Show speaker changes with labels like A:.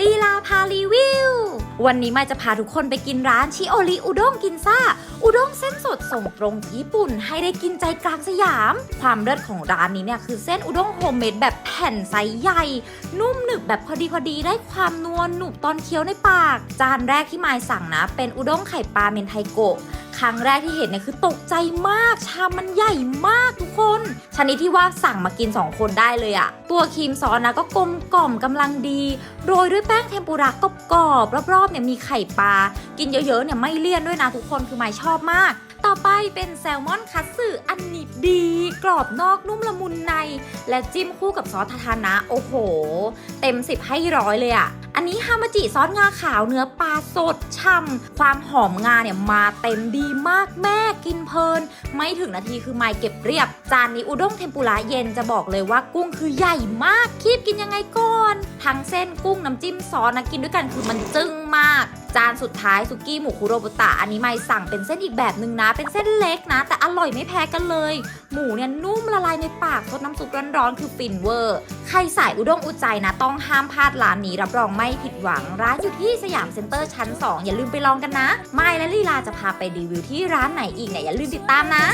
A: ลีลาพารีวิว วันนี้มาจะพาทุกคนไปกินร้านชิโอริอุด้งกินซ่า อุด้งเส้นสดส่งตรงจากญี่ปุ่น ให้ได้กินใจกลางสยาม ความเลิศของร้านนี้เนี่ยคือเส้นอุด้งโฮมเมดแบบแผ่นไซส์ใหญ่ นุ่มหนึบแบบพอดีพอดีได้ความนวลหนุบตอนเคี้ยวในปาก จานแรกที่มายสั่งนะ เป็นอุด้งไข่ปลาเมนไทโกะ ครั้งแรกที่เห็นเนี่ยคือตกใจมาก ชามมันใหญ่มากทุกคนชนิดที่ว่าสั่งมากิน 2 คนได้เลยอะตัวครีมซอสนะก็กลมกล่อมกำลังดี โรยด้วยแป้งเทมปุระกรอบรอบๆเนี่ยมีไข่ปลา กินเยอะๆเนี่ยไม่เลี่ยนด้วยนะทุกคนคือไม่ชอบมาก ต่อไปเป็นแซลมอนคัตสึอันนี้ดี กรอบนอกนุ่มละมุนใน และจิ้มคู่กับซอสทาทานะ โอ้โห เต็ม 10 ให้ร้อยเลยอะ อันนี้ฮามาจิซอสงาขาวเนื้อปลาสดช่ำความหอมงาเนี่ยมาเต็มดีมากแม่กินเพลิน ไม่ถึงนาทีคือไม่เก็บเรียบ จานนี้อุด้งเทมปุระเย็นจะบอกเลยว่ากุ้งคือใหญ่มากคีบกินยังไงก่อน ทั้งเส้นกุ้งน้ำจิ้มซอสนะกินด้วยกันคือมันจึ้งมาก จานสุดท้ายสุกี้หมูคุโรบุตะอันนี้ไม่สั่งเป็นเส้นอีกแบบหนึ่งนะ เป็นเส้นเล็กนะ แต่อร่อยไม่แพ้กันเลย หมูเนี่ยนุ่มละลายในปากซดน้ำซุปร้อนๆคือฟินเวอร์ ใครสายอุด้งอุใจนะ ต้องห้ามพลาดร้านนี้รับรองไม่ผิดหวัง ร้านอยู่ที่สยามเซ็นเตอร์ชั้น 2 อย่าลืมไปลองกันนะ ไม่และลีลาจะพาไปรีวิวที่ร้านไหนอีกเนี่ยอย่าลืมติดตามนะ